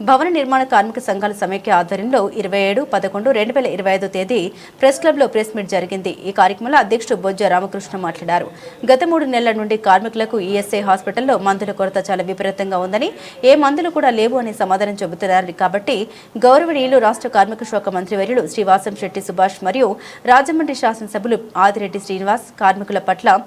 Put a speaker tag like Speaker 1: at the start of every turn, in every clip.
Speaker 1: భవన నిర్మాణ కార్మిక సంఘాల సమైక్య ఆధ్వర్యంలో ఇరవై ఏడు పదకొండు రెండు వేల ఇరవై ఐదో తేదీ ప్రెస్ క్లబ్లో ప్రెస్ మీట్ జరిగింది. ఈ కార్యక్రమంలో అధ్యక్షుడు బొజ్జ రామకృష్ణ మాట్లాడారు. గత మూడు నెలల నుండి కార్మికులకు ఈఎస్ఐ హాస్పిటల్లో మందుల కొరత చాలా విపరీతంగా ఉందని ఏ మందులు కూడా లేవు అనే సమాధానం చెబుతున్నారు. కాబట్టి గౌరవనీయులు రాష్ట్ర కార్మిక శాఖ మంత్రివర్యులు శ్రీవాసం శెట్టి సుభాష్ మరియు రాజమండ్రి శాసనసభ్యులు ఆదిరెడ్డి శ్రీనివాస్ కార్మికుల పట్ల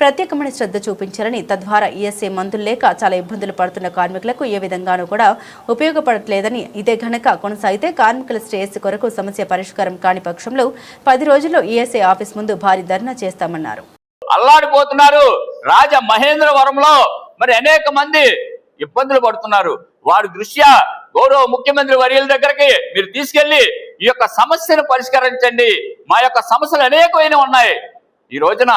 Speaker 1: ప్రత్యేకమైన శ్రద్ధ చూపించారని తద్వారా ఈఎస్ఐ మందులు లేక చాలా ఇబ్బందులు పడుతున్న కార్మికులకు ఏ విధంగానూ కూడా ఉపయోగపడట్లేదని ఇదే గనక కొనసాగితే కార్మికుల శ్రేయస్సు కొరకు సమస్య పరిష్కారం కాని పక్షంలో పది రోజుల్లో ఈఎస్ఐ ఆఫీస్ ముందు భారీ ధర్నా చేస్తామన్నారు.
Speaker 2: అల్లాడిపోతున్నారు. రాజ మహేంద్రవరంలో మరి అనేక మంది ఇబ్బందులు పడుతున్నారు. వారి దృష్ట్యా గౌరవ ముఖ్యమంత్రి వర్యుల దగ్గరికి మీరు తీసుకెళ్ళి ఈ యొక్క సమస్యను పరిష్కరించండి. మా యొక్క సమస్యలు అనేకమైన ఉన్నాయి. ఈ రోజున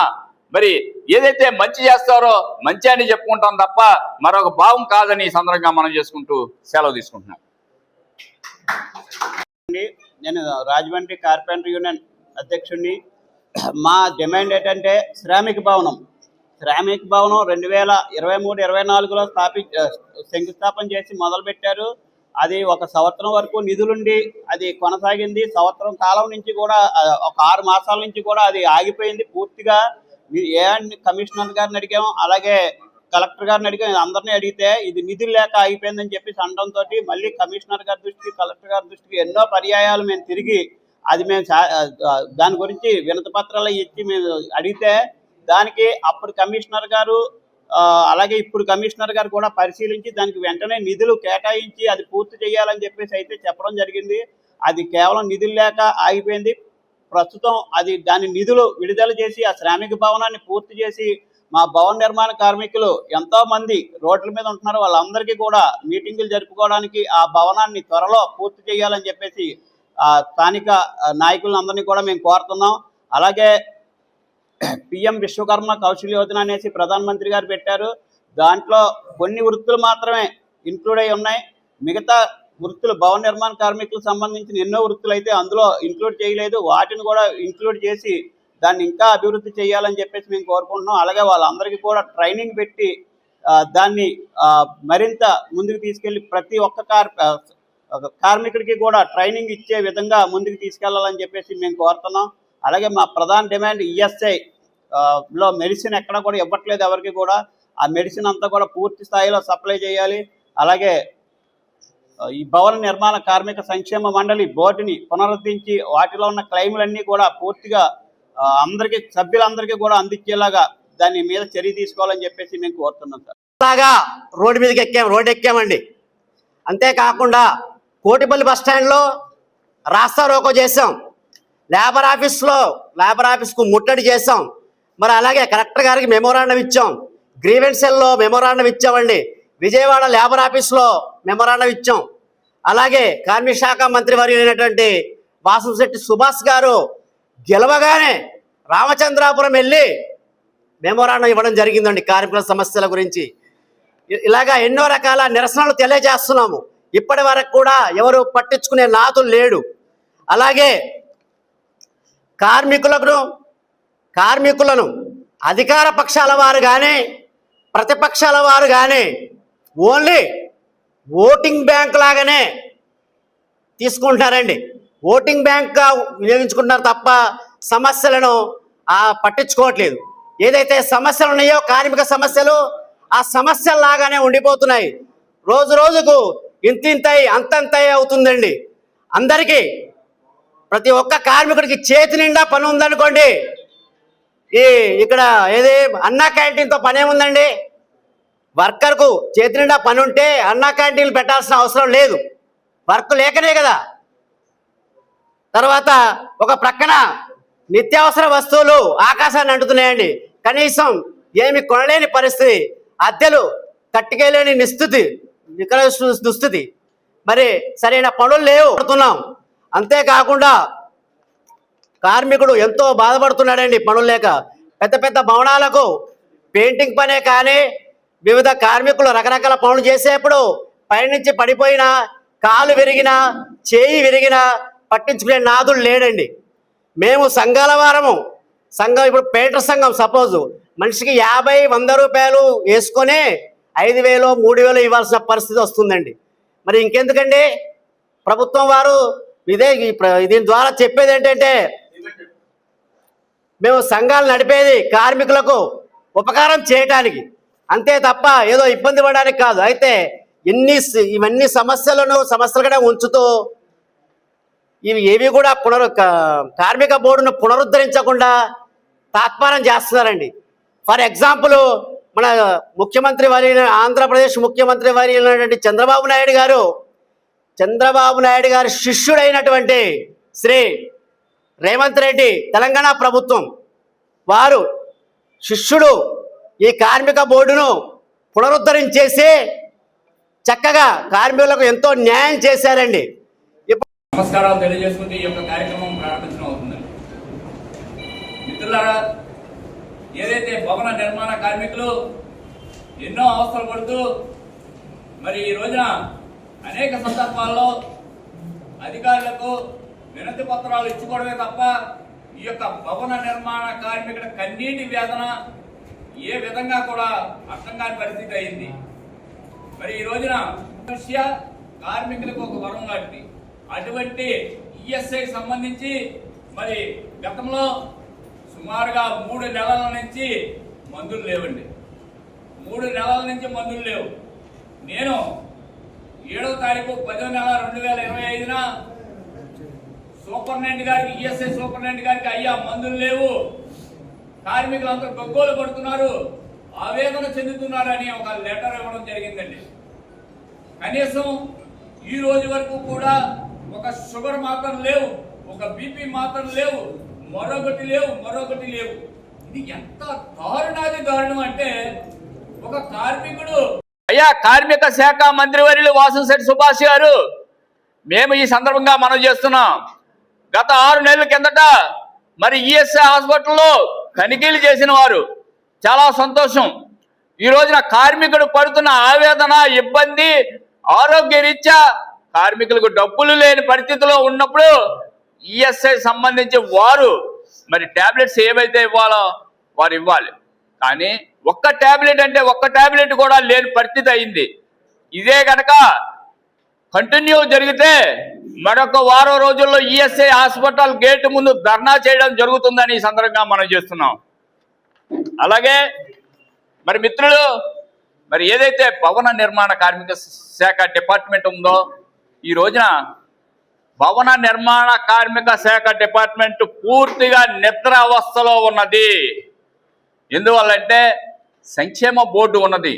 Speaker 2: మరి ఏదైతే మంచి చేస్తారో మంచి అని చెప్పుకుంటాం తప్ప మరొక భావం కాదని ఈ సందర్భంగా మనం చేసుకుంటూ సెలవు తీసుకుంటున్నాం.
Speaker 3: నేను రాజమండ్రి కార్పెంటర్ యూనియన్ అధ్యక్షుడిని. మా డిమాండ్ ఏంటంటే శ్రామిక భవనం. శ్రామిక భవనం రెండు వేల ఇరవై మూడు ఇరవై నాలుగులో స్థాపి శంకుస్థాపన చేసి మొదలుపెట్టారు. అది ఒక సంవత్సరం వరకు నిధులుండి అది కొనసాగింది. సంవత్సరం కాలం నుంచి కూడా ఒక ఆరు మాసాల నుంచి కూడా అది ఆగిపోయింది పూర్తిగా. మీరు ఏ కమిషనర్ గారిని అడిగాము అలాగే కలెక్టర్ గారిని అడిగాం అందరినీ అడిగితే ఇది నిధులు లేక అయిపోయిందని చెప్పేసి అనడంతో మళ్ళీ కమిషనర్ గారి దృష్టికి కలెక్టర్ గారి దృష్టికి ఎన్నో పర్యాయాలు మేము తిరిగి అది మేము దాని గురించి వినతి పత్రాలు ఇచ్చి మేము అడిగితే దానికి అప్పుడు కమిషనర్ గారు అలాగే ఇప్పుడు కమిషనర్ గారు కూడా పరిశీలించి దానికి వెంటనే నిధులు కేటాయించి అది పూర్తి చేయాలని చెప్పేసి అయితే చెప్పడం జరిగింది. అది కేవలం నిధులు లేక ఆగిపోయింది. ప్రస్తుతం అది దాని నిధులు విడుదల చేసి ఆ శ్రామిక భవనాన్ని పూర్తి చేసి మా భవన నిర్మాణ కార్మికులు ఎంతో మంది రోడ్ల మీద ఉంటున్నారు. వాళ్ళందరికీ కూడా మీటింగులు జరుపుకోవడానికి ఆ భవనాన్ని త్వరలో పూర్తి చేయాలని చెప్పేసి ఆ స్థానిక నాయకులందరినీ కూడా మేము కోరుతున్నాం. అలాగే పిఎం విశ్వకర్మ కౌశల్ యోజన అనేసి ప్రధానమంత్రి గారు పెట్టారు. దాంట్లో కొన్ని వృత్తులు మాత్రమే ఇంక్లూడ్ అయి ఉన్నాయి. మిగతా వృత్తులు భవన నిర్మాణ కార్మికులకు సంబంధించిన ఎన్నో వృత్తులు అయితే అందులో ఇంక్లూడ్ చేయలేదు. వాటిని కూడా ఇంక్లూడ్ చేసి దాన్ని ఇంకా అభివృద్ధి చేయాలని చెప్పేసి మేము కోరుకుంటున్నాం. అలాగే వాళ్ళందరికీ కూడా ట్రైనింగ్ పెట్టి దాన్ని మరింత ముందుకు తీసుకెళ్ళి ప్రతి ఒక్క కార్ కార్మికుడికి కూడా ట్రైనింగ్ ఇచ్చే విధంగా ముందుకు తీసుకెళ్ళాలని చెప్పేసి మేము కోరుతున్నాం. అలాగే మా ప్రధాన డిమాండ్ ఈఎస్ఐ లో మెడిసిన్ ఎక్కడ కూడా ఇవ్వట్లేదు ఎవరికి కూడా. ఆ మెడిసిన్ అంతా కూడా పూర్తి స్థాయిలో సప్లై చేయాలి. అలాగే ఈ భవన నిర్మాణ కార్మిక సంక్షేమ మండలి బోర్డుని పునరుద్ధరించి వాటిలో ఉన్న క్లెయిములన్నీ కూడా పూర్తిగా అందరికీ సభ్యులందరికీ కూడా అందించేలాగా దాని మీద చర్య తీసుకోవాలని చెప్పేసి మేము కోరుతున్నాం సార్.
Speaker 4: అలాగా రోడ్డు మీదకి ఎక్కాం రోడ్డు ఎక్కామండి. అంతేకాకుండా కోటిపల్లి బస్ స్టాండ్లో రాస్తా రోకో చేసాం లేబర్ ఆఫీస్లో లేబర్ ఆఫీస్కు ముట్టడి చేసాం మరి అలాగే కలెక్టర్ గారికి మెమోరాండం ఇచ్చాం. గ్రీవెన్స్ సెల్లో మెమోరాండం ఇచ్చామండి. విజయవాడ లేబర్ ఆఫీస్లో మెమరాండం ఇచ్చాం. అలాగే కార్మిక శాఖ మంత్రి అయినటువంటి వాసంశెట్టి సుభాష్ గారు గెలవగానే రామచంద్రాపురం వెళ్ళి మెమోరాండం ఇవ్వడం జరిగిందండి కార్మికుల సమస్యల గురించి. ఇలాగా ఎన్నో రకాల నిరసనలు తెలియజేస్తున్నాము. ఇప్పటి వరకు కూడా ఎవరు పట్టించుకునే నాతులు లేడు. అలాగే కార్మికులను కార్మికులను అధికార పక్షాల వారు కానీ ప్రతిపక్షాల వారు కానీ ఓన్లీ ఓటింగ్ బ్యాంక్ లాగానే తీసుకుంటున్నారండి. ఓటింగ్ బ్యాంక్గా వినియోగించుకుంటున్నారు తప్ప సమస్యలను ఆ, పట్టించుకోవట్లేదు. ఏదైతే సమస్యలు ఉన్నాయో కార్మిక సమస్యలు ఆ సమస్యల్లాగానే ఉండిపోతున్నాయి. రోజు రోజుకు ఇంతింతై అంతంతై అవుతుందండి. అందరికీ ప్రతి ఒక్క కార్మికుడికి చేతి నిండా పని ఉందనుకోండి. ఈ ఇక్కడ ఏది అన్నా క్యాంటీన్తో పనే ఉందండి వర్కర్కు చేతి నిండా పని ఉంటే అన్నా క్యాంటీన్లు పెట్టాల్సిన అవసరం లేదు. వర్క్ లేకనే కదా. తర్వాత ఒక ప్రక్కన నిత్యావసర వస్తువులు ఆకాశాన్ని అంటుతున్నాయండి. కనీసం ఏమి కొనలేని పరిస్థితి అద్దెలు కట్టుకెళ్ళలేని నిస్థుతి నికర దుస్థితి. మరి సరైన పనులు లేవు. పడుతున్నాం. అంతేకాకుండా కార్మికుడు ఎంతో బాధపడుతున్నాడండి పనులు లేక. పెద్ద పెద్ద భవనాలకు పెయింటింగ్ పనే కానీ వివిధ కార్మికులు రకరకాల పనులు చేసేప్పుడు పైనుంచి పడిపోయినా కాలు విరిగినా చేయి విరిగినా పట్టించుకునే నాదులు లేడండి. మేము సంఘాల వారము. సంఘం ఇప్పుడు పేటర్ సంఘం సపోజ్. మనిషికి యాభై వంద రూపాయలు వేసుకొని ఐదు వేలు మూడు వేలు ఇవ్వాల్సిన పరిస్థితి వస్తుందండి. మరి ఇంకెందుకండి? ప్రభుత్వం వారు ఇదే దీని ద్వారా చెప్పేది ఏంటంటే మేము సంఘాలు నడిపేది కార్మికులకు ఉపకారం చేయటానికి. అంతే తప్ప ఏదో ఇబ్బంది పడడానికి కాదు. అయితే ఎన్ని ఇవన్నీ సమస్యలను సమస్యలుగానే ఉంచుతూ ఇవి ఏవి కూడా పునరు కార్మిక బోర్డును పునరుద్ధరించకుండా తాత్పారం చేస్తున్నారండి. ఫర్ ఎగ్జాంపుల్ మన ముఖ్యమంత్రి వారి ఆంధ్రప్రదేశ్ ముఖ్యమంత్రి వారి అయినటువంటి చంద్రబాబు నాయుడు గారు చంద్రబాబు నాయుడు గారి శిష్యుడైనటువంటి శ్రీ రేవంత్ రెడ్డి తెలంగాణ ప్రభుత్వం వారు శిష్యుడు ఈ కార్మిక బోర్డును పునరుద్ధరించేసి చక్కగా కార్మికులకు ఎంతో న్యాయం చేశారండి.
Speaker 2: నమస్కారాలు తెలియజేసుకుంటే ఈ యొక్క కార్యక్రమం ప్రారంభించడం అవుతుందండి మిత్రులారా ఏదైతే భవన నిర్మాణ కార్మికులు ఎన్నో అవసరం పడుతూ మరి ఈ రోజున అనేక సందర్భాల్లో అధికారులకు వినతి పత్రాలు ఇచ్చుకోవడమే తప్ప ఈ యొక్క భవన నిర్మాణ కార్మికుల కన్నీటి వేదన ఏ విధంగా కూడా అర్థం కాని పరిస్థితి అయింది. మరి ఈ రోజున దృష్ట్యా కార్మికులకు ఒక వరం లాంటిది. అటువంటి ఈఎస్ఐ సంబంధించి మరి గతంలో సుమారుగా మూడు నెలల నుంచి మందులు లేవండి. మూడు నెలల నుంచి మందులు లేవు. నేను ఏడో తారీఖు పదో నెల రెండు వేల ఇరవై ఐదున సూపరింటెండెంట్ గారికి ఈఎస్ఐ సూపరింటెండెంట్ గారికి అయ్యా మందులు లేవు. కార్మికులందరూ గొగ్గోలు పడుతున్నారు. ఆవేదన చెందుతున్నారని ఒక లెటర్ ఇవ్వడం జరిగిందండి. కనీసం ఈ రోజు వరకు కూడా ఒక షుగర్ మాత్రం లేవు ఒక బీపీ మాత్రం లేవు మరొకటి లేవు మరొకటి లేవు. ఇది ఎంత దారుణాది దారుణం అంటే ఒక కార్మికుడు అయ్యా కార్మిక శాఖ మంత్రివర్యులు వాసుశెట్టి సుభాష్ గారు మేము ఈ సందర్భంగా మనం చేస్తున్నాం. గత ఆరు నెలల కిందట మరి ఈఎస్ఐ హాస్పిటల్లో తనిఖీలు చేసిన వారు. చాలా సంతోషం. ఈ రోజున కార్మికుడు పడుతున్న ఆవేదన ఇబ్బంది ఆరోగ్య రీత్యా కార్మికులకు డబ్బులు లేని పరిస్థితిలో ఉన్నప్పుడు ఈఎస్ఐ సంబంధించి వారు మరి టాబ్లెట్స్ ఏవైతే ఇవ్వాలో వారు ఇవ్వాలి. కానీ ఒక్క టాబ్లెట్ అంటే ఒక్క టాబ్లెట్ కూడా లేని పరిస్థితి అయింది. ఇదే కనుక కంటిన్యూ జరిగితే మరొక వారం రోజుల్లో ఈఎస్ఐ హాస్పిటల్ గేటు ముందు ధర్నా చేయడం జరుగుతుందని ఈ సందర్భంగా మనం చేస్తున్నాం. అలాగే మరి మిత్రులు మరి ఏదైతే భవన నిర్మాణ కార్మిక శాఖ డిపార్ట్మెంట్ ఉందో ఈ రోజున భవన నిర్మాణ కార్మిక శాఖ డిపార్ట్మెంట్ పూర్తిగా నిద్ర అవస్థలో ఉన్నది. ఎందువల్లంటే సంక్షేమ బోర్డు ఉన్నది.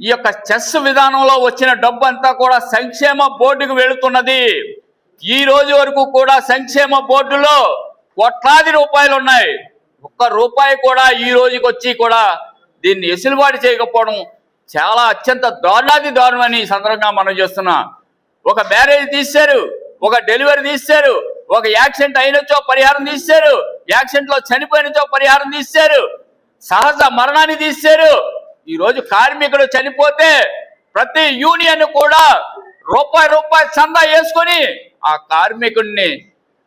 Speaker 2: ఈ యొక్క చెస్ విధానంలో వచ్చిన డబ్బు అంతా కూడా సంక్షేమ బోర్డుకు వెళుతున్నది. ఈ రోజు వరకు కూడా సంక్షేమ బోర్డులో కోట్లాది రూపాయలు ఉన్నాయి. ఒక్క రూపాయి కూడా ఈ రోజుకి వచ్చి కూడా దీన్ని ఎసులుబాటు చేయకపోవడం చాలా అత్యంత దారుణాది దారుణమని సందర్భంగా మనం చేస్తున్నా. ఒక బ్యారేజ్ తీశారు ఒక డెలివరీ తీశారు ఒక యాక్సిడెంట్ అయినచో పరిహారం తీశారు యాక్సిడెంట్లో చనిపోయినచో పరిహారం తీశారు సహజ మరణాన్ని తీశారు ఈ రోజు కార్మికుడు చనిపోతే ప్రతి యూనియన్ కూడా రూపాయి రూపాయి చందా వేసుకొని ఆ కార్మికుడిని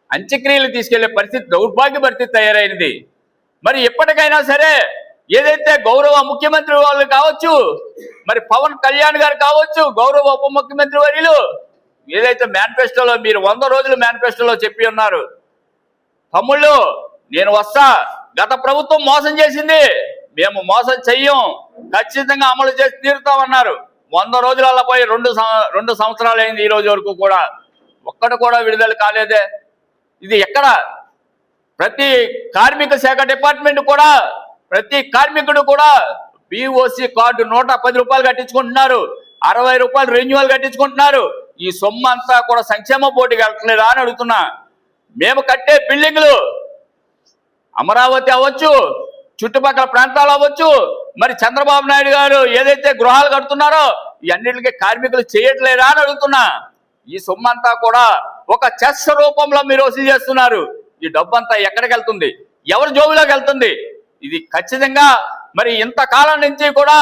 Speaker 2: అంత్యక్రియలు తీసుకెళ్ళే పరిస్థితి దౌర్భాగ్య పరిస్థితి తయారైనది మరి ఎప్పటికైనా సరే ఏదైతే గౌరవ ముఖ్యమంత్రి వాళ్ళు కావచ్చు మరి పవన్ కళ్యాణ్ గారు కావచ్చు గౌరవ ఉప ముఖ్యమంత్రి వర్యులు ఏదైతే మేనిఫెస్టోలో మీరు వంద రోజులు మేనిఫెస్టోలో చెప్పి ఉన్నారు తమ్ముళ్ళు నేను వస్తా. గత ప్రభుత్వం మోసం చేసింది. మేము మోసం చెయ్యం. ఖచ్చితంగా అమలు చేసి తీరుతామన్నారు. వంద రోజులలో పోయి రెండు రెండు సంవత్సరాలు అయింది ఈ రోజు వరకు కూడా. ఒక్కటి కూడా విడుదల కాలేదే. ఇది ఎక్కడ? ప్రతి కార్మిక శాఖ డిపార్ట్మెంట్ కూడా ప్రతి కార్మికుడు కూడా బిఓసి కార్డు నూట పది రూపాయలు కట్టించుకుంటున్నారు. అరవై రూపాయలు రెన్యువల్ కట్టించుకుంటున్నారు. ఈ సొమ్ము అంతా కూడా సంక్షేమ బోర్డుకి వెళ్తలేదా అని అడుగుతున్నా. మేము కట్టే బిల్డింగ్లు అమరావతి అవ్వచ్చు చుట్టుపక్కల ప్రాంతాలు అవ్వచ్చు. మరి చంద్రబాబు నాయుడు గారు ఏదైతే గృహాలు కడుతున్నారో ఈ కార్మికులు చేయట్లేదా అని అడుగుతున్నా. ఈ సొమ్ము అంతా కూడా ఒక చెస్ రూపంలో మీరు వసూలు చేస్తున్నారు. ఈ డబ్బు అంతా ఎక్కడికి వెళ్తుంది? ఎవరి జోబులోకి వెళ్తుంది? ఇది ఖచ్చితంగా మరి ఇంతకాలం నుంచి కూడా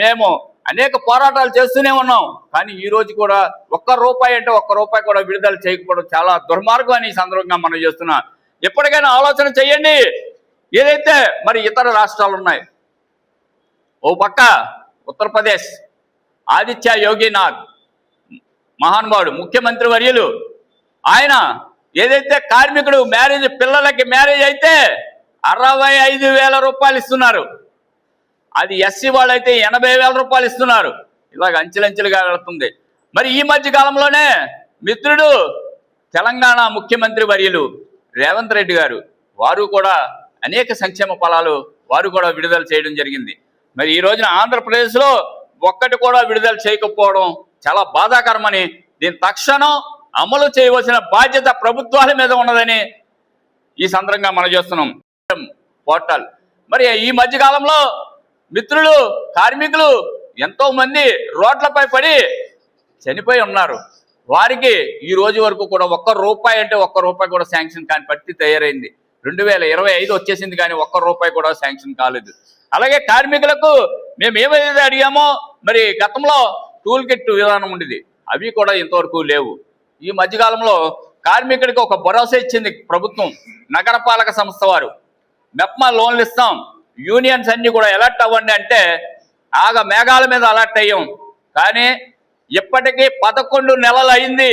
Speaker 2: మేము అనేక పోరాటాలు చేస్తూనే ఉన్నాం. కానీ ఈ రోజు కూడా ఒక్క రూపాయి అంటే ఒక్క రూపాయి కూడా విడుదల చేయకపోవడం చాలా దుర్మార్గం అని సందర్భంగా మనం చేస్తున్నాం. ఎప్పటికైనా ఆలోచన చేయండి. ఏదైతే మరి ఇతర రాష్ట్రాలు ఉన్నాయి ఓ పక్క ఉత్తరప్రదేశ్ ఆదిత్య యోగినాథ్ మహానుభావుడు ముఖ్యమంత్రి వర్యులు ఆయన ఏదైతే కార్మికుడు మ్యారేజ్ పిల్లలకి మ్యారేజ్ అయితే అరవై ఐదు వేల రూపాయలు ఇస్తున్నారు. అది ఎస్సీ వాళ్ళైతే ఎనభై వేల రూపాయలు ఇస్తున్నారు. ఇలాగ అంచెలంచెలుగా వెళుతుంది. మరి ఈ మధ్య కాలంలోనే మిత్రుడు తెలంగాణ ముఖ్యమంత్రి వర్యులు రేవంత్ రెడ్డి గారు వారు కూడా అనేక సంక్షేమ ఫలాలు వారు కూడా విడుదల చేయడం జరిగింది. మరి ఈ రోజున ఆంధ్రప్రదేశ్లో ఒక్కటి కూడా విడుదల చేయకపోవడం చాలా బాధాకరమని దీని తక్షణం అమలు చేయవలసిన బాధ్యత ప్రభుత్వాల మీద ఉన్నదని ఈ సందర్భంగా మనం చేస్తున్నాం. పోర్టల్. మరి ఈ మధ్యకాలంలో మిత్రులు కార్మికులు ఎంతో మంది రోడ్లపై పడి చనిపోయి ఉన్నారు. వారికి ఈ రోజు వరకు కూడా ఒక్క రూపాయి అంటే ఒక్క రూపాయి కూడా శాంక్షన్ కాని పరిస్థితి తయారైంది. రెండు వేల ఇరవై ఐదు వచ్చేసింది కానీ ఒక్క రూపాయి కూడా శాంక్షన్ కాలేదు. అలాగే కార్మికులకు మేము ఏమైతే అడిగామో మరి గతంలో టూల్ కిట్ విధానం ఉండేది. అవి కూడా ఇంతవరకు లేవు. ఈ మధ్యకాలంలో కార్మికుడికి ఒక భరోసా ఇచ్చింది ప్రభుత్వం నగరపాలక సంస్థ వారు. మెప్మా లోన్లు ఇస్తాం యూనియన్స్ అన్ని కూడా అలర్ట్ అవ్వండి అంటే ఆగ మేఘాల మీద అలర్ట్ అయ్యాం. కానీ ఇప్పటికీ పదకొండు నెలలు అయింది.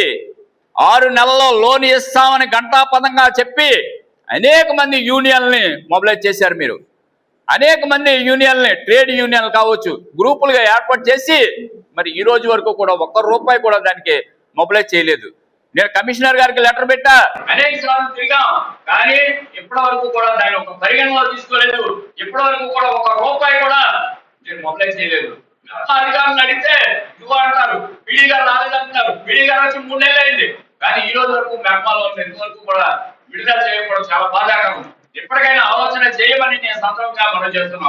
Speaker 2: ఆరు నెలల్లో లోన్ ఇస్తామని గంటాపదంగా చెప్పి అనేక మంది యూనియన్ని మొబిలైజ్ చేశారు మీరు. అనేక మంది యూనియన్ని ట్రేడ్ యూనియన్లు కావచ్చు గ్రూపులుగా ఏర్పాటు చేసి మరి ఈ రోజు వరకు కూడా ఒక్క రూపాయి కూడా దానికి మొబిలైజ్ చేయలేదు. నేను కమిషనర్ గారికి లెటర్ పెట్టా. అనేక సార్లు తిరిగాం కానీ ఇప్పటి వరకు కూడా దాన్ని ఒక పరిగణలో తీసుకోలేదు. ఇప్పటి వరకు కూడా ఒక రూపాయి కూడా నేను మొబిలైజ్ చేయలేదు. అధికారులు అడిగితే ఇదిగో అంటారు పీడీ గారు రాలేదంటున్నారు. పీడీ గారు వచ్చి మూడేళ్ళు అయింది. కానీ ఈ రోజు వరకు మెప్పాలో ఇంతవరకు కూడా విడుదల చేయకపోవడం చాలా బాధాకరం. ఎప్పటికైనా ఆలోచన చేయమని నేను సందర్భంగా మనం చేస్తున్నాను.